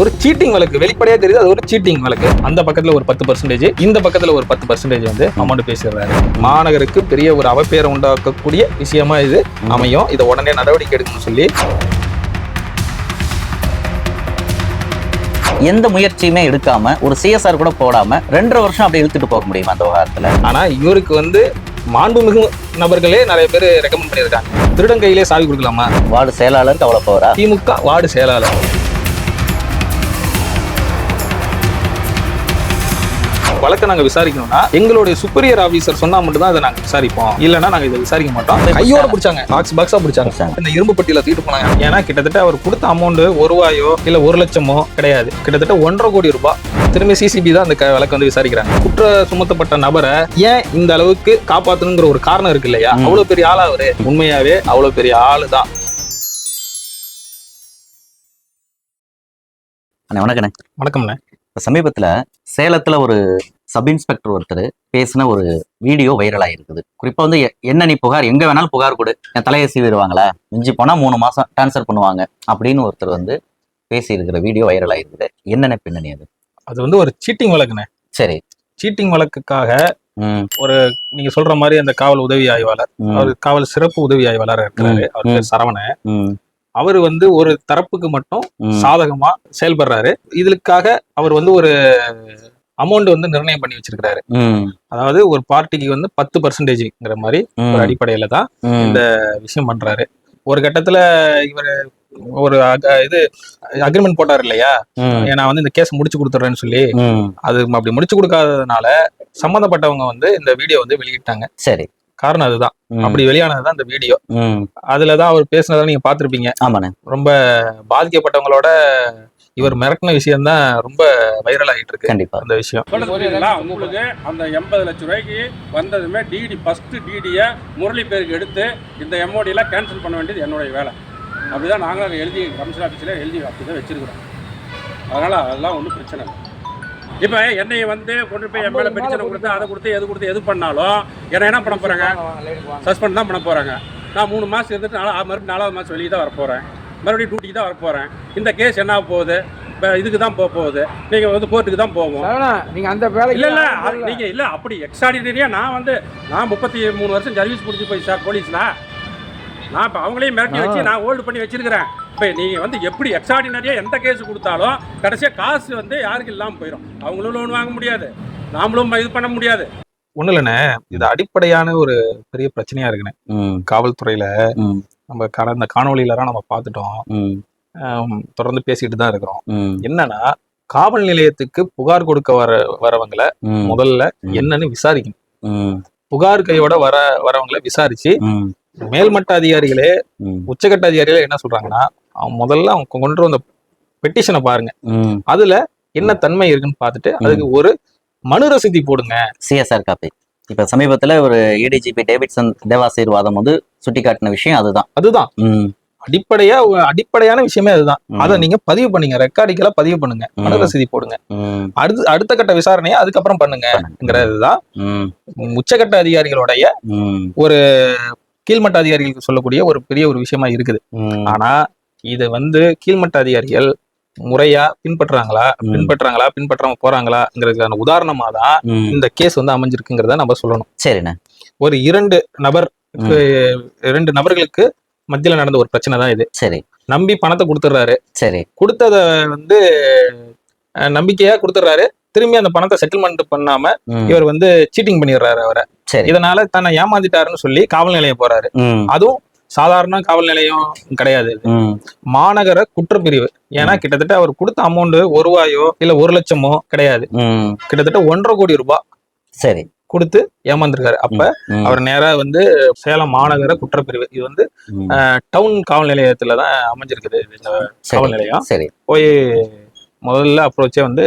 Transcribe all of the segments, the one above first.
ஒரு சீட்டிங் வழக்கு. வெளிப்படையா தெரியுது அது ஒரு சீட்டிங் வழக்கு. அந்த பக்கத்துல ஒரு பத்து பர்சன்டேஜ் இந்த பக்கத்துல ஒரு பத்து பர்சன்டேஜ் வந்து அமௌண்ட் பேசிடுறாரு. மாநகருக்கு பெரிய ஒரு அவப்பேரை உண்டாக்கக்கூடிய விஷயமா இது அமையும். இதை உடனே நடவடிக்கை எடுக்கணும்னு சொல்லி. எந்த முயற்சியுமே எடுக்காம ஒரு சிஎஸ்ஆர் கூட போடாம ரெண்டரை வருஷம் அப்படி இழுத்துட்டு போக முடியுமா அந்த விவகாரத்துல? ஆனா இவருக்கு வந்து மாண்புமிகு நபர்களே நிறைய பேர் ரெக்கமெண்ட் பண்ணியிருக்காங்க. திருடன் கையிலே சாவி கொடுக்கலாமா? வார்டு செயலாளருக்கு அவ்வளவு போறா திமுக வார்டு செயலாளர். வழக்கை நாங்க விசாரிக்கணும்னா எங்களுடைய சுப்பீரியர் ஆபீசர் சொன்னா மட்டும் தான் அதை நாங்க விசாரிப்போம். இல்லைன்னா நாங்க இதை விசாரிக்க மாட்டோம். கையோட பிடிச்சாங்க. பாக்ஸ் பாக்ஸா பிடிச்சாங்க. இந்த இரும்பு பெட்டியில தூக்கிட்டு போனாங்க. ஏன்னா கிட்டத்தட்ட அவர் கொடுத்த அமௌண்ட் ஒரு ரூபாயோ இல்ல ஒரு லட்சமோ கிடையாது. கிட்டத்தட்ட ஒன்றரை கோடி ரூபாய். திரும்பி சிசிபி தான் அந்த வழக்கை வந்து விசாரிக்கிறாங்க. குற்ற சுமத்தப்பட்ட நபரை ஏன் இந்த அளவுக்கு காப்பாத்தணுங்கிற ஒரு காரணம் இருக்கு இல்லையா. அவ்வளவு பெரிய ஆளா அவரு. உண்மையாவே அவ்வளவு பெரிய ஆளு தான் அண்ணே வணக்கண்ணே. வணக்கம்ண்ணே. இப்ப சமீபத்துல சேலத்துல ஒரு சப் இன்ஸ்பெக்டர் ஒருத்தர் பேசின ஒரு வீடியோ வைரல் ஆயிருக்குது. குறிப்பா வந்து என்ன நீ புகார் எங்க வேணாலும் புகார் கொடு. என் தலையை சீவிடுவாங்களா? மிஞ்சி போனா மூணு மாசம் டிரான்ஸ்ஃபர் பண்ணுவாங்க. அப்படின்னு ஒருத்தர் வந்து பேசி இருக்கிற வீடியோ வைரல் ஆயிருக்குது. என்னென்ன பின்னணி அது? அது வந்து ஒரு சீட்டிங் வழக்குண்ணே. சரி. சீட்டிங் வழக்குக்காக ம். நீங்க சொல்ற மாதிரி அந்த காவல் உதவி ஆய்வாளர் அவர் காவல் சிறப்பு உதவி ஆய்வாளர் இருக்கிறாரு. அவர் பேர் சரவணன். அவர் வந்து ஒரு தரப்புக்கு மட்டும் சாதகமா செயல்படுறாரு. இதுக்காக அவர் வந்து ஒரு அமௌண்ட் வந்து நிர்ணயம் பண்ணி வச்சிருக்கிறாரு. அதாவது ஒரு பார்ட்டிக்கு வந்து பத்து பர்சன்டேஜ்ங்கிற மாதிரி ஒரு அடிப்படையில தான் இந்த விஷயம் பண்றாரு. ஒரு கட்டத்துல இவர் ஒரு இது அக்ரிமெண்ட் போட்டார் இல்லையா? நான் வந்து இந்த கேஸ் முடிச்சு கொடுத்துட்றேன்னு சொல்லி அது அப்படி முடிச்சு கொடுக்காததுனால சம்மந்தப்பட்டவங்க வந்து இந்த வீடியோ வந்து வெளியிட்டாங்க. சரி. காரணம் அதுதான். அப்படி வெளியானதுதான் இந்த வீடியோ ம், அதுலதான் அவர் பேசுனதை நீங்க பார்த்திருப்பீங்க. ஆமாண்ணே. ரொம்ப பாதிக்கப்பட்டவங்களோட இவர் மிரட்டின விஷயம் தான் ரொம்ப வைரல் ஆகிட்டு இருக்கு. கண்டிப்பா. அந்த விஷயம். உங்களுக்கு அந்த எண்பது லட்ச ரூபாய்க்கு வந்ததுமே டிடி ஃபர்ஸ்ட் டிடியை முரளி பேருக்கு எடுத்து இந்த எம்ஓடியெல்லாம் கேன்சல் பண்ண வேண்டியது என்னுடைய வேலை. அப்படிதான் நாங்களும் அதை எழுதி கமிஷன் ஆஃபீஸில் எழுதி அப்படி தான் வச்சிருக்கிறோம். அதனால் அதெல்லாம் ஒன்றும் பிரச்சனை இல்லை. இப்போ என்னை வந்து கொண்டு போய் என் மேலே கொடுத்து அதை கொடுத்து எது கொடுத்து எது பண்ணாலும் என்ன என்ன பண்ண போகிறாங்க சஸ்பெண்ட் தான் பண்ண போகிறாங்க நான் மூணு மாதம் இருந்துட்டு நாலா மறுபடியும் நாலாவது மாதம் வெளியே தான் வரப்போகிறேன் மறுபடியும் டியூட்டிக்கு தான் வரப்போகிறேன் இந்த கேஸ் என்ன போகுது? இப்போ இதுக்கு தான் போக போகுது. நீங்கள் வந்து கோர்ட்டுக்கு தான் போவோம். சரவணா நீங்க அந்த வேலைக்கு இல்ல இல்ல அது இல்ல. அப்படி எக்ஸ்ட்ராடினரியா நான் வந்து நான் முப்பத்தி மூணு வருஷம் சர்வீஸ் முடிச்சு போய் சார் போலீஸ்ல நான் இப்போ அவங்களையும் மிரட்டி வச்சு நான் ஹோல்டு பண்ணி வச்சிருக்கிறேன். இப்போ நீங்க வந்து எப்படி எக்ஸ்ட்ராடினரியா எந்த கேஸ் கொடுத்தாலும் கடைசியா காசு வந்து யாருக்கு இல்லாம போயிடும் அவங்களும் லோன் வாங்க முடியாது. நாமளும் இது பண்ண முடியாது. ஒண்ணு இல்லைண்ணே. இது அடிப்படையான ஒரு பெரிய பிரச்சனையா இருக்குண்ணே. ம், காவல்துறையில ம், நம்ம கடந்த காணொளியிலலாம் நம்ம பார்த்துட்டோம். தொடர்ந்து பேசிட்டு தான் இருக்கிறோம். ம், என்னன்னா காவல் நிலையத்துக்கு புகார் கொடுக்க வர வரவங்கள முதல்ல. என்னன்னு விசாரிக்கணும். புகார் கையோட வர வரவங்களை விசாரிச்சு மேல்மட்ட அதிகாரிகளே உச்சகட்ட அதிகாரிகளே என்ன சொல்றாங்கன்னா அவங்க முதல்ல அவங்க கொண்டு வந்த பெட்டிஷனை பாருங்க. அதுல என்ன தன்மை இருக்குன்னு பார்த்துட்டு அதுக்கு ஒரு மனு ரசீதி போடுங்க. CSR copy. இப்ப சமீபத்துல ஒரு ஏடிஜிபி டேவிட்சன் தேவாசீர்வாதம் வந்து சுட்டி காட்டின விஷயம் அதுதான். அதுதான். அடிப்படையா ஒரு அடிப்படையான விஷயமே அதுதான். அதை நீங்க பதிவு பண்ணுங்க. ரெக்கார்டிக்கலா பதிவு பண்ணுங்க. மனு. ரசீதி போடுங்க. அடுத்து அடுத்த கட்ட விசாரணையை அதுக்கப்புறம் பண்ணுங்கிறதுதான் உச்சகட்ட அதிகாரிகளுடைய ம், கீழ்மட்ட அதிகாரிகளுக்கு சொல்லக்கூடிய ஒரு பெரிய ஒரு விஷயமா இருக்குது. ஆனா இது வந்து கீழ்மட்ட அதிகாரிகள் முறையா பின்பற்றுறாங்களா? ம். பின்பற்றாங்களா பின்பற்றாம போறாங்களாங்கிறதுக்கான உதாரணமா தான். இந்த கேஸ் வந்து அமைஞ்சிருக்குங்கிறத நம்ம சொல்லணும். சரிண்ணே. ஒரு இரண்டு நபர் இரண்டு நபர்களுக்கு மத்தியில நடந்த ஒரு பிரச்சனை தான் இது. சரி. நம்பி பணத்தை கொடுத்துட்றாரு சரி. கொடுத்தத வந்து நம்பிக்கையா கொடுத்துட்றாரு திரும்பி அந்த பணத்தை செட்டில்மெண்ட் பண்ணாம இவர் வந்து சீட்டிங் பண்ணிடுறாரு அவரை. இதனால தன்னை ஏமாந்துட்டாருன்னு சொல்லி காவல் நிலையம் போறாரு. அதுவும் சாதாரண காவல் நிலையம் கிடையாது. மாநகர குற்றப்பிரிவு. ஏன்னா கிட்டத்தட்ட அவர் கொடுத்த அமௌண்ட் ஒரு ரூபாயோ இல்ல ஒரு லட்சமோ கிடையாது. கிட்டத்தட்ட ஒன்றரை கோடி ரூபாய் சரி. கொடுத்து ஏமாந்துருக்காரு. அப்ப அவர் நேரா வந்து சேலம் மாநகர குற்றப்பிரிவு. இது வந்து டவுன் காவல் நிலையத்துல தான் அமைஞ்சிருக்குது. இந்த காவல் நிலையம். சரி. போய் முதல்ல அப்ரோச்சே வந்து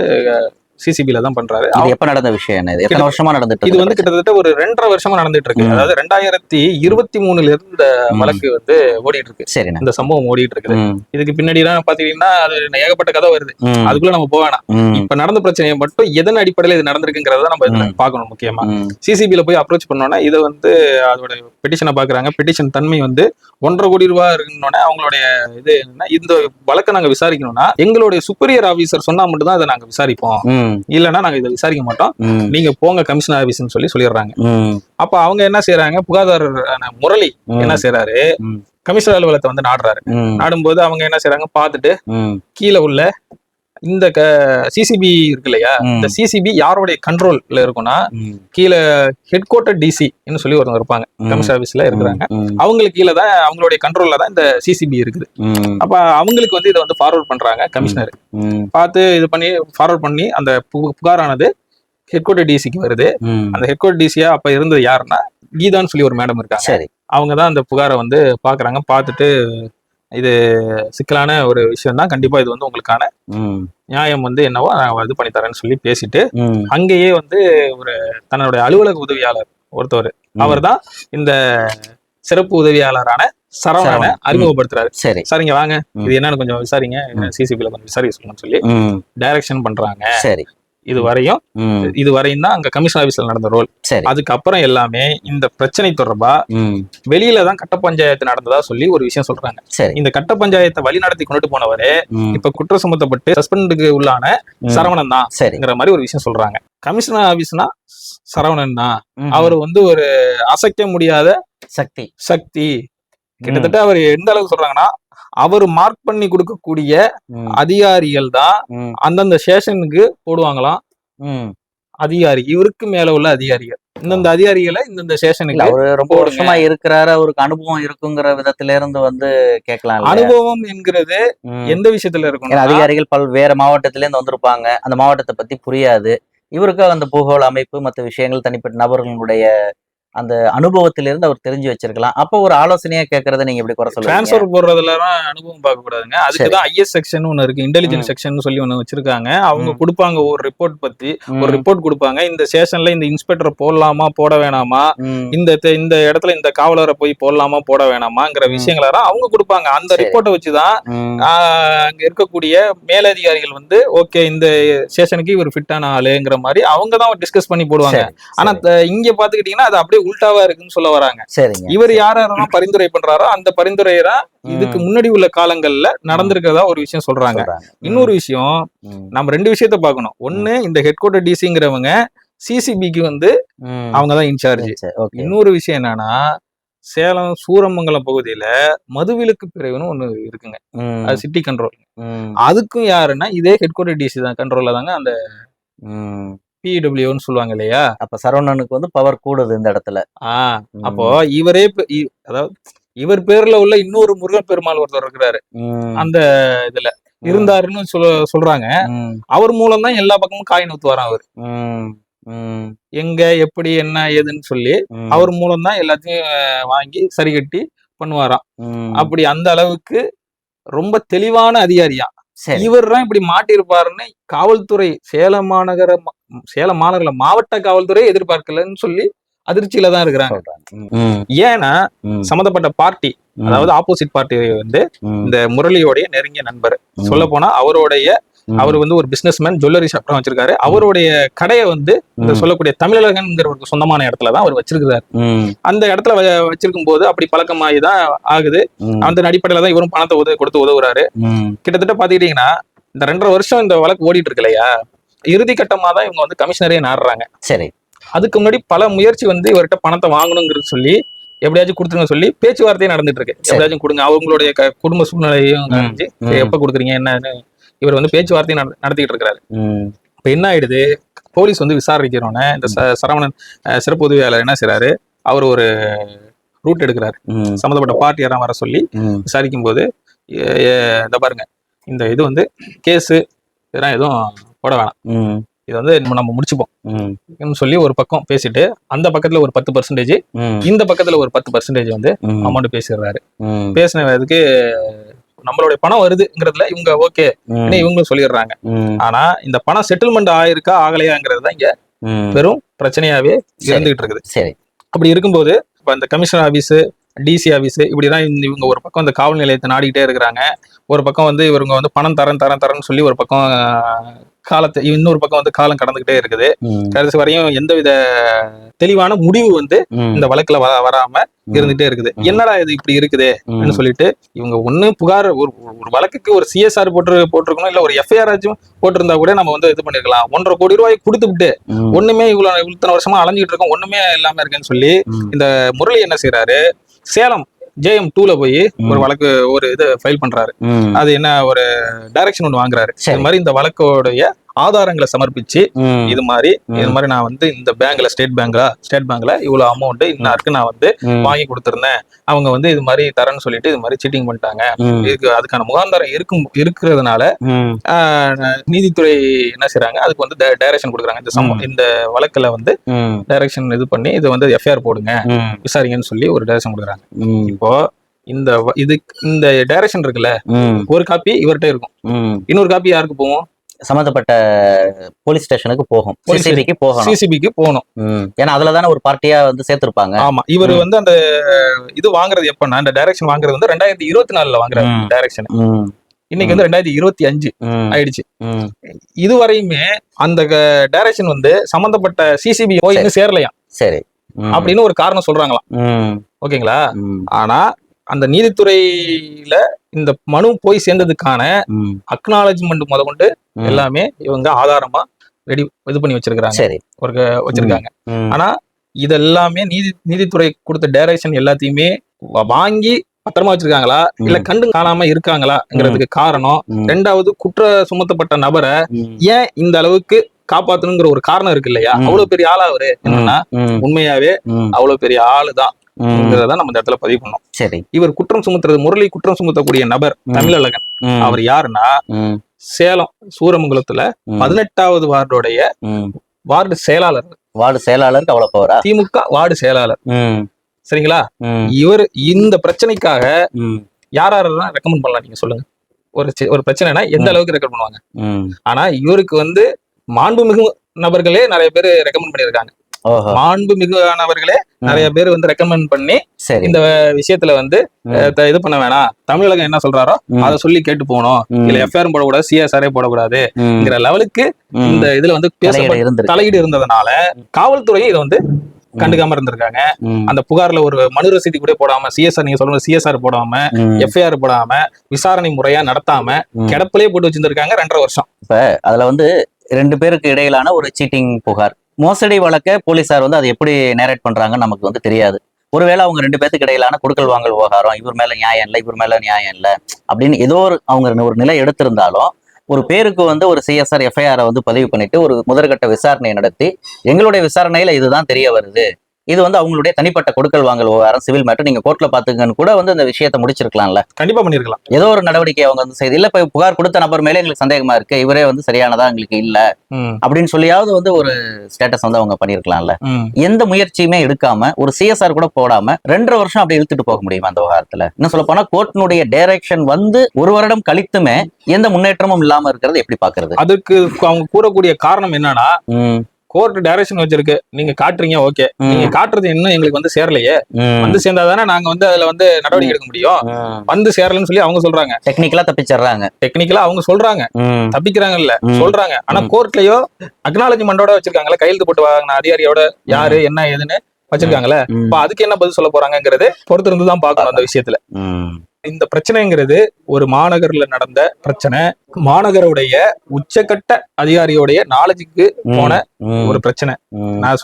சிசிபில தான் பண்றாரு. இது எப்ப நடந்த விஷயம் என்ன? எத்தனை வருஷமா நடந்துட்டு இது இருக்கு வந்து கிட்டத்தட்ட ஒரு ரெண்டரை வருஷமா நடந்துட்டு இருக்கு. அதாவது ரெண்டாயிரத்தி இருபத்தி மூணுல இருந்து இந்த. வழக்கு வந்து ஓடிட்டு இருக்கு. சரிண்ணா. இந்த சம்பவம் ஓடிட்டு இருக்குது ம், இதுக்கு பின்னாடி எல்லாம் பாத்தீங்கன்னா அது ஏகப்பட்ட கதை வருது. அதுக்குள்ள நம்ம போக வேணாம். இப்ப நடந்த பிரச்சனையை மட்டும் எதன் அடிப்படையில இது நடந்திருக்குங்கிறத நம்ம இதுல ம். பார்க்கணும் முக்கியமா. ம், சிசிபில போய் அப்ரோச் பண்ணோம்னா இதை வந்து அதோட பெட்டிஷனை பாக்குறாங்க பெட்டிஷன் தன்மை வந்து ஒன்றரை கோடி ரூபாய் இருக்குன்னொடனே அவங்களுடைய இது என்னன்னா இந்த வழக்கை நாங்க விசாரிக்கணும்னா எங்களுடைய சுப்பீரியர் ஆபீசர் சொன்னா மட்டும்தான் இதை நாங்க விசாரிப்போம். இல்லைன்னா நாங்க இதை விசாரிக்க மாட்டோம். நீங்க போங்க கமிஷனர் ஆபீஸ்னு சொல்லி சொல்லிடுறாங்க. அப்ப அவங்க என்ன செய்யறாங்க புகாதாரர் முரளி என்ன செய்யறாரு. கமிஷனர் அலுவலகத்தை வந்து நாடுறாரு. நாடும்போது அவங்க என்ன செய்யறாங்க பார்த்துட்டு ம், கீழே உள்ள இந்த சிசிபி இருக்கு இல்லையா இந்த சிசிபி யாருடைய கண்ட்ரோல்ல இருக்கும்னா கீழே ஹெட் குவார்டர் டிசி சொல்லி ஒருத்தவங்க இருப்பாங்க. கமிஷன் ஆபீஸ்ல இருக்கிறாங்க. அவங்களுக்கு கீழே தான் அவங்களுடைய கண்ட்ரோல்ல தான் இந்த சிசிபி இருக்குது. அப்ப அவங்களுக்கு வந்து இதை வந்து ஃபார்வர்ட் பண்றாங்க கமிஷனர் பார்த்து இது பண்ணி ஃபார்வர்ட் பண்ணி அந்த புகாரானது ஹெட் குவார்டர் டிசிக்கு வருது. அந்த ஹெட் குவார்டர் டிசியா அப்ப இருந்தது யாருன்னா கீதான்னு சொல்லி ஒரு மேடம் இருக்காங்க. அவங்க தான் அந்த புகாரை வந்து பாக்குறாங்க பார்த்துட்டு இது சிக்கலான ஒரு விஷயம் தான் கண்டிப்பா இது வந்து உங்களுக்கான நியாயம் வந்து என்னவோ நான் இது பண்ணி தரேன்னு சொல்லி பேசிட்டு அங்கேயே வந்து ஒரு தன்னுடைய அலுவலக உதவியாளர் ஒருத்தவர். அவர் தான் இந்த சிறப்பு உதவியாளரான சரவணனை சரவணன். அறிமுகப்படுத்துறாரு. சரி. சரிங்க வாங்க. இது என்னன்னு கொஞ்சம் விசாரிங்க. சிசிபில கொஞ்சம் விசாரிக்க சொல்லுங்கன்னு சொல்லி டைரக்ஷன் பண்றாங்க. சரி. இது வரையும் இது வரையும் தான் அங்க கமிஷன் ஆபீஸ்ல நடந்த ரோல் அதுக்கப்புறம் எல்லாமே இந்த பிரச்சனை தொடர்பா வெளியில தான் கட்ட பஞ்சாயத்து நடந்ததா சொல்லி ஒரு விஷயம் சொல்றாங்க. இந்த கட்ட பஞ்சாயத்தை வழி நடத்தி கொண்டுட்டு போனவரே இப்ப குற்றம் சுமத்தப்பட்டு சஸ்பெண்டுக்கு உள்ளான சரவணன் தான் சரி. மாதிரி ஒரு விஷயம் சொல்றாங்க. கமிஷனர் ஆபீஸ்னா சரவணன் தான். அவர் வந்து ஒரு அசைக்க முடியாத சக்தி. சக்தி. கிட்டத்தட்ட அவர் எந்த அளவுக்கு சொல்றாங்கன்னா அவர் மார்க் பண்ணி கொடுக்கக்கூடிய அதிகாரிகள் தான் அந்தந்த ஸ்டேஷனுக்கு போடுவாங்களாம். அதிகாரி இவருக்கு மேல உள்ள அதிகாரிகள். இந்தந்த அதிகாரிகளை இந்தந்த ஸ்டேஷனுக்கு அவரு ரொம்ப. வருஷமா இருக்கிறாரு அவருக்கு அனுபவம் இருக்குங்கிற விதத்துல இருந்து வந்து கேட்கலாம் அனுபவம் என்கிறது எந்த விஷயத்துல இருக்கும் அதிகாரிகள் பல் வேற மாவட்டத்துல இருந்து வந்திருப்பாங்க. அந்த மாவட்டத்தை பத்தி புரியாது. இவருக்கு அந்த பூகோள அமைப்பு மற்ற விஷயங்கள் தனிப்பட்ட நபர்களுடைய அந்த அனுபவத்திலிருந்து அவர் தெரிஞ்சு வச்சிருக்கலாம். அப்போ ஒரு ஆலோசனையா கேட்கறத நீங்க எப்படி குறை சொல்லுவீங்க. டிரான்ஸ்ஃபர் போடுறதுல அனுபவம் பார்க்க கூடாதுங்க. அதுக்கு சரி. தான் ஐஎஸ் செக்ஷன் ஒன்னு இருக்கு. இன்டெலிஜென்ஸ். செக்ஷன் சொல்லி ஒன்னு வச்சிருக்காங்க. அவங்க. கொடுப்பாங்க ஒரு ரிப்போர்ட் பத்தி. ஒரு ரிப்போர்ட் கொடுப்பாங்க. இந்த ஸ்டேஷன்ல இந்த இன்ஸ்பெக்டர் போடலாமா போட வேணாமா? இந்த இந்த இடத்துல இந்த காவலரை போய் போடலாமா போட வேணாமாங்கிற. விஷயங்களை அவங்க கொடுப்பாங்க. அந்த. ரிப்போர்ட்டை வச்சுதான் அங்க இருக்கக்கூடிய மேலதிகாரிகள் வந்து ஓகே இந்த ஸ்டேஷனுக்கு இவர் ஃபிட்டான ஆளுங்கிற மாதிரி அவங்க தான் டிஸ்கஸ் பண்ணி போடுவாங்க. ஆனா இங்க பாத்துக்கிட்டீங்கன்னா அது அப்படியே உல்டாவா இருக்குன்னு சொல்ல வராங்க. சரிங்க. இவர் யார் யாரெல்லாம் பரிந்துரை பண்றாரோ அந்த பரிந்துரையரா இதுக்கு முன்னாடி உள்ள காலங்கள்ல நடந்திருக்கிறதா ஒரு விஷயம் சொல்றாங்க. இன்னொரு விஷயம் நம்ம ரெண்டு விஷயத்த பார்க்கணும். ஒண்ணு இந்த ஹெட் குவார்டர் டிசிங்கிறவங்க சிசிபிக்கு வந்து ம், அவங்க தான் இன்சார்ஜ். இன்னொரு விஷயம் என்னன்னா சேலம் சூரமங்கலம் பகுதியில மதுவிலக்கு பிரிவுன்னு ஒண்ணு இருக்குங்க. அது சிட்டி கண்ட்ரோல் அதுக்கும் யாருன்னா இதே ஹெட் குவார்டர் டிசி தான் கண்ட்ரோல்ல தாங்க அந்த. பிடபிள்யூன்னு சொல்லுவாங்க இல்லையா? அப்ப சரவணனுக்கு வந்து பவர் கூடுது இந்த இடத்துல. ஆஹ் அப்போ இவரே அதாவது இவர் பேர்ல உள்ள இன்னொரு முருகன் பெருமாள் ஒருத்தர் இருக்கிறாரு. அந்த இதுல இருந்தாருன்னு சொல்ல சொல்றாங்க. அவர் மூலம் தான் எல்லா பக்கமும் காயின் ஊத்து வரான் அவர் எங்க எப்படி என்ன ஏதுன்னு சொல்லி அவர் மூலம் தான் எல்லாத்தையும் வாங்கி சரி கட்டி பண்ணுவாராம். அப்படி அந்த அளவுக்கு ரொம்ப தெளிவான அதிகாரியா இவர் தான் இப்படி மாட்டியிருப்பாருன்னு காவல்துறை சேலம் மாநகர சேலம் மாநகர மாவட்ட காவல்துறை எதிர்பார்க்கலன்னு சொல்லி அதிர்ச்சியில தான் இருக்கிறாங்க. ஏன்னா ம், சம்பந்தப்பட்ட பார்ட்டி அதாவது ஆப்போசிட் பார்ட்டி வந்து இந்த முரளியோடைய நெருங்கிய நண்பர். சொல்ல போனா அவருடைய அவர் வந்து ஒரு பிசினஸ் மேன் ஜுவல்லரி ஷாப் வச்சிருக்காரு. அவருடைய கடையை வந்து இந்த சொல்லக்கூடிய தமிழகன்ங்கிறவருக்கு சொந்தமான இடத்துல தான் அவர் வச்சிருக்கிறார். அந்த இடத்துல வச்சிருக்கும் போது அப்படி பழக்கமாகி தான் ஆகுது. அந்த அடிப்படையில தான் இவரும் பணத்தை உதவி கொடுத்து உதவுறாரு. கிட்டத்தட்ட பாத்துக்கிட்டீங்கன்னா இந்த ரெண்டரை வருஷம் இந்த வழக்கு ஓடிட்டு இருக்கு இல்லையா? இறுதி கட்டமா தான் இவங்க வந்து கமிஷனரே நாடுறாங்க. சரி. அதுக்கு முன்னாடி பல முயற்சி வந்து இவர்கிட்ட பணத்தை வாங்கணுங்கிறது சொல்லி எப்படியாச்சும் கொடுத்துருங்க சொல்லி பேச்சுவார்த்தையே நடந்துட்டு இருக்கு. எப்படியாச்சும் கொடுங்க. அவங்களுடைய குடும்ப சூழ்நிலையும். எப்ப கொடுக்குறீங்க என்னன்னு இவர் வந்து பேச்சுவார்த்தையும் நட- நடத்திட்டு இருக்காரு ம், இப்ப என்ன ஆயிடுது? போலீஸ் வந்து விசாரிக்கிறோன்னே இந்த சரவணன் சிறப்பு உதவியாளர் என்ன செய்றாரு? அவர் ஒரு ரூட் எடுக்கிறாரு. சம்மந்தப்பட்ட பார்ட்டி யாரும் வர சொல்லி விசாரிக்கும் போது இந்த பாருங்க இந்த இது வந்து கேஸு இதெல்லாம் எதுவும் போட வேணாம். இது வந்து நம்ம முடிச்சுப்போம். சொல்லி ஒரு பக்கம் பேசிட்டு அந்த பக்கத்துல ஒரு பத்து பர்சன்டேஜ் இந்த பக்கத்துல ஒரு பத்து பர்சன்டேஜ் வந்து அமௌண்ட் பேசிடுறாரு. ம், பேசினதுக்கு நம்மளுடைய பணம் வருதுங்கிறதுல இவங்க ஓகே ம், இவங்க சொல்லிடுறாங்க. ஆனா இந்த பணம் செட்டில்மெண்ட் ஆயிருக்கா ஆகலையாங்கிறது தான் இங்க. பெரும் பிரச்சனையாவே இருந்துகிட்டு இருக்குது. சரி. அப்படி இருக்கும்போது இப்ப இந்த கமிஷனர் ஆபீஸ் டிசி ஆபீஸ் இப்படிதான் இவங்க ஒரு பக்கம் இந்த காவல் நிலையத்தை நாடிக்கிட்டே இருக்கிறாங்க. ஒரு பக்கம் வந்து இவங்க வந்து பணம் தரேன் தரேன் தரேன்னு சொல்லி ஒரு பக்கம் காலத்தை இன்னொரு பக்கம் வந்து காலம் கடந்துகிட்டே இருக்குது. கடைசி வரையும் எந்தவித தெளிவான முடிவு வந்து இந்த வழக்குல வராம இருந்துட்டே இருக்குது. என்னடா இது இப்படி இருக்குது சொல்லிட்டு இவங்க ஒண்ணு புகார் ஒரு ஒரு வழக்குக்கு ஒரு சிஎஸ்ஆர் போட்டு போட்டிருக்கணும் இல்ல ஒரு எஃப்ஐஆர் ஆச்சும் போட்டிருந்தா கூட நம்ம வந்து இது பண்ணிருக்கலாம். ஒன்றரை கோடி ரூபாய் கொடுத்துட்டு ஒண்ணுமே இவ்வளவு இத்தனை வருஷமா அலைஞ்சிட்டு இருக்கோம் ஒண்ணுமே இல்லாம இருக்குன்னு சொல்லி இந்த முரளி என்ன செய்யறாரு சேலம் ஜேஎம் டூல போய் ஒரு. வழக்கு ஒரு இது ஃபைல் பண்றாரு அது என்ன ஒரு டைரக்ஷன் ஒன்று வாங்குறாரு. இது மாதிரி இந்த வழக்கோடைய ஆதாரங்களை சமர்ப்பிச்சு இது மாதிரி. இது மாதிரி நான் வந்து இந்த பேங்க்ல ஸ்டேட் பேங்க்ல ஸ்டேட் பேங்க்ல இவ்வளவு அமௌண்ட் இன்னாருக்கு நான் வந்து வாங்கி கொடுத்திருந்தேன். அவங்க வந்து இது மாதிரி தரேன்னு சொல்லிட்டு இது மாதிரி சீட்டிங் பண்ணிட்டாங்க. இதுக்கு அதுக்கான முகாந்தரம் இருக்கும் இருக்கிறதுனால நீதித்துறை என்ன செய்றாங்க அதுக்கு வந்து டைரக்ஷன் கொடுக்குறாங்க. இந்த சம்ம ம். இந்த வழக்குல வந்து டைரக்ஷன் இது பண்ணி இது வந்து எஃப்ஐஆர் போடுங்க விசாரிங்கன்னு சொல்லி ஒரு டைரக்ஷன் கொடுக்குறாங்க. இப்போ இந்த இது இந்த டைரக்ஷன் இருக்குல்ல ஒரு காப்பி இவர்கிட்ட இருக்கும். இன்னொரு காப்பி யாருக்கு போகும்? சம்பந்தப்பட்ட போலீஸ் ஸ்டேஷனுக்கு போகும். சிசிபிக்கு போகணும். சிசிபிக்கு போகணும். ஏன்னா அதுல தானே ஒரு பார்ட்டியா வந்து சேர்த்திருப்பாங்க. ஆமா. இவர். வந்து அந்த இது வாங்குறது எப்பன்னா இந்த டைரக்ஷன் வாங்குறது வந்து ரெண்டாயிரத்தி இருபத்தி நாலுல வாங்குறாரு. டைரக்ஷன் இன்னைக்கு வந்து ரெண்டாயிரத்தி இருபத்தி அஞ்சு ஆயிடுச்சு. இதுவரையுமே அந்த டைரக்ஷன் வந்து சம்பந்தப்பட்ட சிசிபி போய் இன்னும் சேரலையாம். சரி. அப்படின்னு ஒரு காரணம் சொல்றாங்களாம். ஓகேங்களா? ஆனா அந்த நீதித்துறையில இந்த மனு போய் சேர்ந்ததுக்கான. அக்னாலஜ்மெண்ட் முதற்கொண்டு ம். எல்லாமே இவங்க ஆதாரமா ரெடி இது பண்ணி வச்சிருக்காங்க சரி. ஒரு வச்சிருக்காங்க. ஆனா இதெல்லாமே நீதி நீதித்துறை கொடுத்த டைரக்ஷன் எல்லாத்தையுமே வாங்கி பத்திரமா வச்சிருக்காங்களா? இல்ல. கண்டு காணாம இருக்காங்களாங்கிறதுக்கு காரணம். ரெண்டாவது குற்ற சுமத்தப்பட்ட நபரை ஏன் இந்த அளவுக்கு காப்பாத்தணுங்கிற ஒரு காரணம் இருக்கு இல்லையா. அவ்வளவு பெரிய ஆளா அவரு. என்னன்னா உண்மையாவே அவ்வளவு பெரிய ஆளுதான். ம். நம்ம இந்த இடத்துல பதிவு பண்ணோம். சரி. இவர் குற்றம் சுமத்துறது முரளி குற்றம் சுமத்தக்கூடிய நபர். தமிழழகன் அவர் யாருன்னா சேலம் சூரமங்கலத்துல பதினெட்டாவது வார்டுடைய. வார்டு செயலாளர். வார்டு செயலாளருக்கு அவ்வளவு பவரா திமுக வார்டு செயலாளர். சரிங்களா? இவர் இந்த பிரச்சனைக்காக யார் யாரெல்லாம் ரெக்கமெண்ட் பண்ணலாம் நீங்க சொல்லுங்க. ஒரு ஒரு பிரச்சனைனா எந்த. அளவுக்கு ரெக்கமெண்ட் பண்ணுவாங்க. ஆனா இவருக்கு வந்து மாண்புமிகு நபர்களே நிறைய பேர் ரெக்கமெண்ட் பண்ணியிருக்காங்க. ஓஹோ மாண்புமிகானவர்களே நிறைய பேர் வந்து ரெக்கமெண்ட் பண்ணி இந்த விஷயத்துல வந்து இது பண்ண வேணாம். தமிழகம் என்ன சொல்றாரோ அதை சொல்லி கேட்டு போகணும். இல்ல எஃப்ஐஆர் போடக்கூடாது சிஎஸ்ஆரே போடக்கூடாதுங்கிற லெவலுக்கு. இந்த இதுல வந்து தலையீடு இருந்ததுனால காவல்துறையும் இதை வந்து கண்டுக்காம இருந்திருக்காங்க. அந்த புகார்ல ஒரு மனு ரசீது கூட போடாம சிஎஸ்ஆர் நீங்க சொல்ற சிஎஸ்ஆர் போடாம எஃப்ஐஆர் போடாம விசாரணை முறையா நடத்தாம. கிடப்பிலே போட்டு வச்சிருந்திருக்காங்க ரெண்டரை வருஷம். அதுல வந்து ரெண்டு பேருக்கு இடையிலான ஒரு சீட்டிங் புகார். மோசடி வழக்க போலீஸார் வந்து அதை எப்படி நேரேட் பண்றாங்கன்னு நமக்கு வந்து தெரியாது. ஒருவேளை அவங்க ரெண்டு பேத்துக்கு இடையிலான கொடுக்கல் வாங்கல் விவகாரம் இவர் மேல நியாயம் இல்லை இவர் மேல நியாயம் இல்லை அப்படின்னு ஏதோ ஒரு அவங்க ஒரு நிலை எடுத்திருந்தாலும் ஒரு பேருக்கு வந்து ஒரு சிஎஸ்ஆர் எஃப்ஐஆரை வந்து பதிவு பண்ணிட்டு ஒரு முதற்கட்ட விசாரணையை நடத்தி எங்களுடைய விசாரணையில இதுதான் தெரிய வருது. இது வந்து அவங்களுடைய தனிப்பட்ட கொடுக்கல் வாங்கல் விவகாரம் சிவில் மேட்டர் நீங்க கோர்ட்ல பாத்துக்கன்னு கூட வந்து இந்த விஷயத்தை முடிச்சிருக்கலாம்ல. கண்டிப்பா பண்ணிருக்கலாம். ஏதோ ஒரு நடவடிக்கை அவங்க வந்து செய்து இல்ல இப்ப புகார் கொடுத்த நபர் மேலே எங்களுக்கு சந்தேகமா இருக்கு இவரே வந்து சரியானதா எங்களுக்கு இல்ல அப்படின்னு சொல்லியாவது வந்து ஒரு ஸ்டேட்டஸ் வந்து அவங்க பண்ணிருக்கலாம்ல. எந்த முயற்சியுமே எடுக்காம ஒரு சிஎஸ்ஆர் கூட போடாம ரெண்டரை வருஷம் அப்படி இழுத்துட்டு போக முடியுமா அந்த விவகாரத்துல? இன்னும் சொல்ல போனா கோர்ட்டினுடைய டைரக்ஷன் வந்து ஒரு வருடம் கழித்துமே எந்த முன்னேற்றமும் இல்லாம இருக்கிறது எப்படி பாக்குறது அதுக்கு அவங்க கூறக்கூடிய காரணம் என்னன்னா கோர்ட் டைரக்ஷன் வச்சிருக்கு. நீங்க காட்டுறீங்க ஓகே நீங்க காட்டுறது இன்னும் எங்களுக்கு வந்து சேரலையே. வந்து சேர்ந்தாதானே நாங்க வந்து அதுல வந்து நடவடிக்கை எடுக்க முடியும். வந்து சேரலன்னு சொல்லி அவங்க சொல்றாங்க. டெக்னிக்கலா தப்பிச்சிடுறாங்க. டெக்னிக்கலா அவங்க சொல்றாங்க. ம், தப்பிக்கிறாங்கல்ல ம். சொல்றாங்க. ஆனா. கோர்ட்லயோ அக்னாலஜ்மெண்டோட வச்சிருக்காங்கல்ல கையெழுத்து போட்டு வாங்கின அதிகாரியோட யாரு என்ன ஏதுன்னு வச்சிருக்காங்கல்ல. ம், இப்ப அதுக்கு என்ன பதில் சொல்ல போறாங்கிறது பொறுத்து இருந்து தான் பார்க்கணும் அந்த விஷயத்துல. இந்த பிரச்சனைங்கிறது ஒரு மாநகர்ல நடந்த பிரச்சனை. மாநகருடைய உச்சக்கட்ட அதிகாரியோடைய நாலேஜுக்கு போன ஒரு பிரச்சனை. நான்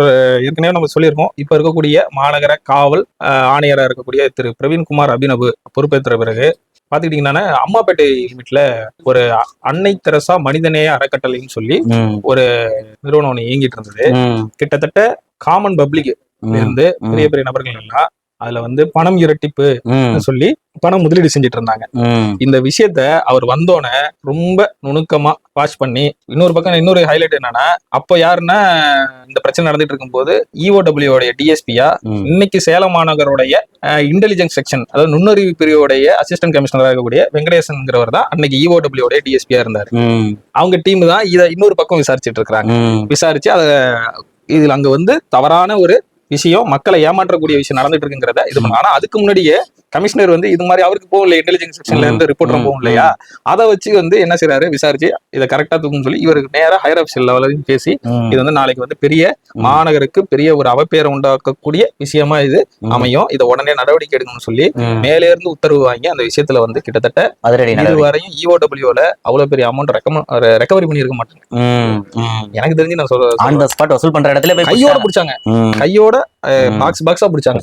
ஏற்கனவே நம்ம சொல்லியிருக்கோம். இப்ப இருக்கக்கூடிய மாநகர காவல் ஆஹ், ஆணையரா இருக்கக்கூடிய திரு. பிரவீன்குமார் அபினவு பொறுப்பேற்ற பிறகு பாத்துக்கிட்டீங்கன்னா அம்மாப்பேட்டை லிமிட்ல ஒரு அன்னை தெரசா மனிதநேய அறக்கட்டளைன்னு சொல்லி ம், நிறுவனம் ஒண்ணு இயங்கிட்டு இருந்தது. கிட்டத்தட்ட காமன் பப்ளிக் இருந்து. பெரிய பெரிய நபர்கள் எல்லாம் அதுல வந்து பணம் இரட்டிப்பு சொல்லி பணம் முதலீடு செஞ்சுட்டு இருந்தாங்க இந்த விஷயத்த அவர் வந்தோடனே ரொம்ப நுணுக்கமா வாஷ் பண்ணி இன்னொரு பக்கம் இன்னொரு ஹைலைட் என்னன்னா அப்போ யாருன்னா இந்த பிரச்சனை நடந்துட்டு இருக்கும்போது E இஓடபிள்யூ உடைய டிஎஸ்பியா. இன்னைக்கு சேலம் மாநகருடைய இன்டெலிஜென்ஸ் செக்ஷன் அதாவது நுண்ணறிவு பிரிவுடைய அசிஸ்டன்ட் கமிஷனராக இருக்கக்கூடிய வெங்கடேசன்ங்கிறவர் தான் அன்னைக்கு E இஓடபிள்யூ உடைய டிஎஸ்பியா இருந்தார். அவங்க டீம் தான் இதை இன்னொரு பக்கம் விசாரிச்சுட்டு இருக்காங்க ம், விசாரிச்சு அத இதுல அங்க வந்து தவறான ஒரு விஷயம் மக்களை ஏமாற்றக்கூடிய விஷயம் நடந்துட்டு இருக்குங்கிறத இது பண்ண ஆனா அதுக்கு முன்னாடியே கமிஷனர் வந்து இது மாதிரி அவருக்கு இல்லையா இன்டெலிஜென்ஸ் செக்ஷன்ல இருந்து ரிப்போர்ட்டர் ம், போகும் இல்லையா அதை வச்சு வந்து என்ன செய்றாரு விசாரிச்சு இதை கரெக்டா தூக்குன்னு சொல்லி இவருக்கு நேரா ஹையர் ஆஃபீஸர் லெவலையும் பேசி இது வந்து நாளைக்கு வந்து பெரிய. மாநகருக்கு பெரிய ஒரு அவப்பெயரை உண்டாக்கக்கூடிய விஷயமா இது அமையும் இதை உடனே நடவடிக்கை எடுக்கணும்னு சொல்லி. மேலே இருந்து உத்தரவு வாங்கி அந்த விஷயத்துல வந்து கிட்டத்தட்ட அதிரடி நடவடிக்கை. இதுவரையும் E இஓடபிள்யூல அவ்வளவு பெரிய அமௌண்ட் ரெக்கவரி பண்ணியிருக்க மாட்டாங்க. எனக்கு தெரிஞ்சு நான் சொல்ற ஆன் த ஸ்பாட் வசூல் பண்ற இடத்துல கையோட பிடிச்சாங்க. கையோட ம். பாக்ஸ் பாக்ஸா பிடிச்சாங்க.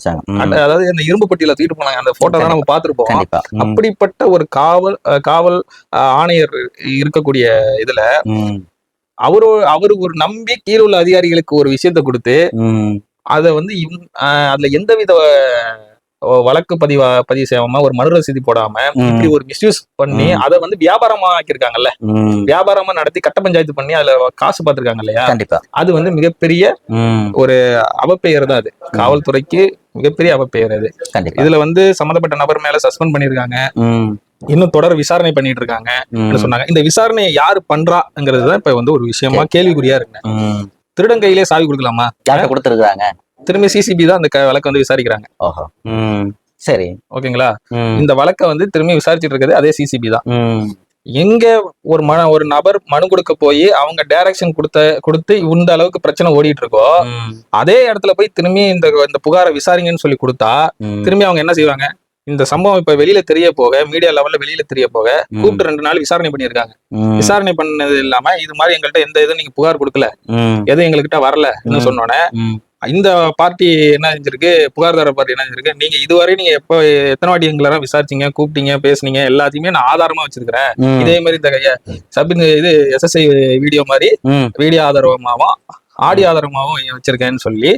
அதாவது அந்த இரும்பு பெட்டியில தூக்கிட்டு போனாங்க. அந்த போட்டோ தான் நம்ம பார்த்திருப்போம். அப்படிப்பட்ட ஒரு காவல் காவல் ஆணையர் இருக்கக்கூடிய இதுல அவரு அவரு ஒரு நம்பி கீழ உள்ள அதிகாரிகளுக்கு ஒரு விஷயத்த கொடுத்து அதை வந்து அதுல எந்தவித அஹ், வழக்கு பதிவா பதிவு செய்யாம ஒரு மறு ரசீது போடாம. இப்படி ஒரு மிஸ்யூஸ் பண்ணி. அதை வந்து வியாபாரமா ஆக்கியிருக்காங்கல்ல. வியாபாரமா நடத்தி கட்ட பஞ்சாயத்து பண்ணி அதுல காசு பார்த்திருக்காங்க இல்லையா? கண்டிப்பா. அது வந்து மிகப்பெரிய ம், அவப்பெயர் தான் அது. காவல்துறைக்கு மிகப்பெரிய அவப்பெயர் அது. இதுல வந்து சம்பந்தப்பட்ட நபர் மேல சஸ்பெண்ட் பண்ணிருக்காங்க ம், இன்னும் தொடர் விசாரணை பண்ணிட்டு இருக்காங்க சொன்னாங்க. இந்த விசாரணையை யாரு பண்றாங்கிறது தான் இப்ப வந்து ஒரு விஷயமா கேள்விக்குறியா இருக்கு. திருடன் கையிலே சாவி கொடுக்கலாமா? யார்கிட்ட கொடுத்துருக்காங்க திரும்பி சிசிபி தான் அந்த வழக்கை வந்து விசாரிக்கிறாங்க. சரி. ஓகேங்களா? இந்த வழக்கை வந்து திரும்பி விசாரிச்சிட்டு இருக்கிறது அதே சிசிபி தான். எங்க ஒரு மன ஒரு நபர் மனு கொடுக்க போய் அவங்க டைரக்ஷன் கொடுத்த கொடுத்து இந்த அளவுக்கு பிரச்சனை ஓடிட்டு இருக்கோ அதே இடத்துல போய் திரும்பி இந்த இந்த புகாரை விசாரிங்கன்னு சொல்லி கொடுத்தா திரும்பி அவங்க என்ன செய்வாங்க? இந்த சம்பவம் இப்ப வெளியில தெரிய போக மீடியா லெவல்ல வெளியில தெரிய போக கூப்பிட்டு ரெண்டு நாள் விசாரணை பண்ணியிருக்காங்க. ம், விசாரணை பண்ணது இல்லாம இது மாதிரி எங்கள்கிட்ட எந்த இதுவும் நீங்க புகார் கொடுக்கல. எதுவும் எங்ககிட்ட வரல. சொன்னோன்னே இந்த பார்ட்டி என்ன செஞ்சிருக்கு? புகார்தார பார்ட்டி என்ன செஞ்சிருக்கு? நீங்க இதுவரை நீங்க எப்ப எத்தனை வாட்டி எங்களை விசாரிச்சீங்க கூப்பிட்டீங்க பேசுனீங்க எல்லாத்தையுமே நான் ஆதாரமா வச்சிருக்கிறேன். இதே மாதிரி இந்த கைய சப் இது எஸ்எஸ்ஐ வீடியோ மாதிரி வீடியோ ஆதாரமாவும் ஆடியோ ஆதாரமாவும் வச்சிருக்கேன்னு சொல்லி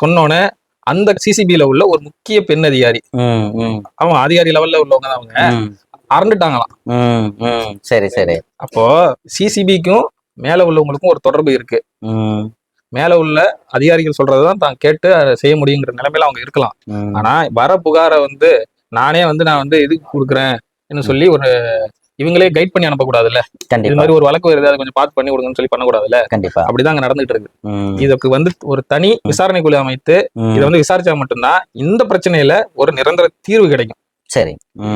சொன்னோன்னே அந்த சிசிபில உள்ள ஒரு முக்கிய பெண் அதிகாரி. அவன் அதிகாரி லெவல்ல உள்ளவங்க தான் அவங்க. அரண்டுட்டாங்களாம். சரி சரி. அப்போ சிசிபிக்கும் மேல உள்ளவங்களுக்கும் ஒரு தொடர்பு இருக்கு. மேல உள்ள அதிகாரிகள் சொல்றதுதான் தான் கேட்டு அதை செய்ய முடியுங்கிற நிலைமையில அவங்க இருக்கலாம். ஆனா வர புகாரை வந்து நானே வந்து நான் வந்து இதுக்கு கொடுக்குறேன் சொல்லி ஒரு இவங்களே கைட் பண்ணி அனுப்பக்கூடாதுல்ல? இது மாதிரி ஒரு வழக்கு வருது அதை கொஞ்சம் பார்த்து பண்ணி கொடுங்கன்னு சொல்லி பண்ணக்கூடாதுல்ல? கண்டிப்பா. அப்படிதான் அங்க நடந்துட்டு இருக்கு. இதுக்கு வந்து ஒரு தனி விசாரணை குழு அமைத்து இதை வந்து விசாரிச்சா மட்டும்தான் இந்த பிரச்சனையில ஒரு நிரந்தர தீர்வு கிடைக்கும். சரி.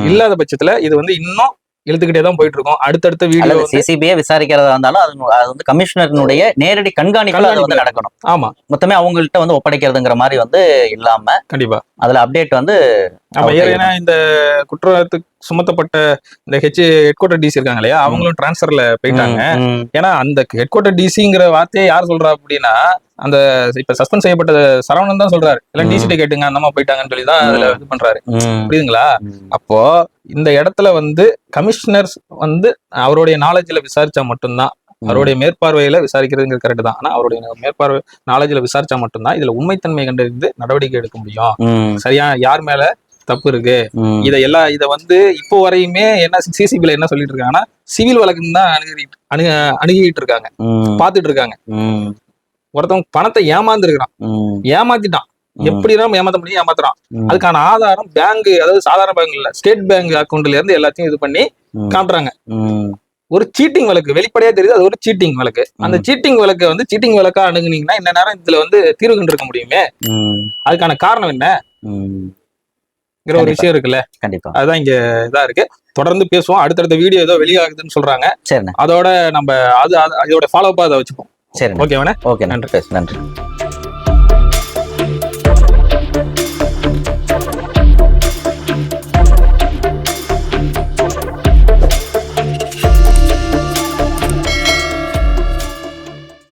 இல்லாத பட்சத்துல இது வந்து இன்னும் இழுத்துக்கிட்டே தான் போயிட்டு இருக்கோம் அடுத்தடுத்த வீடியோ சிசிபியே விசாரிக்கிறதா இருந்தாலும் அது அது வந்து கமிஷனரினுடைய நேரடி கண்காணிப்புல அது வந்து நடக்கணும். ஆமா. மொத்தமே அவங்கள்ட்ட வந்து ஒப்படைக்கிறதுங்கிற மாதிரி வந்து இல்லாம கண்டிப்பா. அதுல அப்டேட் வந்து. ஏன்னா இந்த குற்றத்துக்கு சுமத்தப்பட்ட இந்த ஹெச் ஹெட் குவார்டர் டிசி இருக்காங்க இல்லையா? அவங்களும் டிரான்ஸ்ஃபர்ல போயிட்டாங்க. ஏன்னா அந்த ஹெட் குவார்டர் டிசிங்கிற வார்த்தையை யார் சொல்றா அப்படின்னா அந்த இப்ப சஸ்பெண்ட் செய்யப்பட்ட சரவணன் தான் சொல்றாரு. எல்லாம். டிசிட்ட கேட்டுங்க அந்த அம்மா போயிட்டாங்கன்னு சொல்லி தான் அதுல இது பண்றாரு. புரியுதுங்களா. அப்போ இந்த இடத்துல வந்து கமிஷனர்ஸ் வந்து அவருடைய நாலேஜ்ல விசாரிச்சா மட்டும்தான் அவருடைய மேற்பார்வையில விசாரிக்கிறதுங்கிற கரெக்ட் தான். ஆனா அவருடைய மேற்பார்வை நாலேஜ்ல விசாரிச்சா மட்டும்தான் இதுல உண்மைத்தன்மை கண்டறிந்து நடவடிக்கை எடுக்க முடியும். சரியா? யார் மேல தப்பு இருக்கு? இதை எல்லாம் இதை வந்து இப்போ வரையுமே என்ன சிசிபில என்ன சொல்லிட்டு இருக்காங்கன்னா சிவில் வழக்குன்னு தான் அணுகிட்டு அணுக அணுகிட்டு இருக்காங்க. பாத்துட்டு இருக்காங்க. ஒருத்தவங்க பணத்தை ஏமாந்துருக்கான் ம், ஏமாத்திட்டான். எப்படி தான் ஏமாத்த முடியும் ஏமாத்துறான். அதுக்கான ஆதாரம் பேங்க் அதாவது சாதாரண பேங்க் இல்ல ஸ்டேட் பேங்க் அக்கௌண்ட்ல இருந்து எல்லாத்தையும் இது பண்ணி காட்டுறாங்க. ஒரு சீட்டிங் வழக்கு வெளிப்படையா தெரியுது அது ஒரு சீட்டிங் வழக்கு. அந்த. சீட்டிங் வழக்கை வந்து சீட்டிங் வழக்கா அணுகுனீங்கன்னா இந்த நேரம் இதுல வந்து தீர்வு கண்டிருக்க முடியுமே? ம், அதுக்கான காரணம் ம். ஒரு. விஷயம் இருக்குல்ல? கண்டிப்பா. அதுதான் இங்க இதா இருக்கு. தொடர்ந்து பேசுவோம். அடுத்தடுத்த வீடியோ ஏதோ வெளியாகுதுன்னு சொல்றாங்க. அதோட நம்ம அது அது- அதோட ஃபாலோ அப் அதை வச்சுப்போம். ஓகேவானே ஓகே நன்றி. நன்றி நன்றி.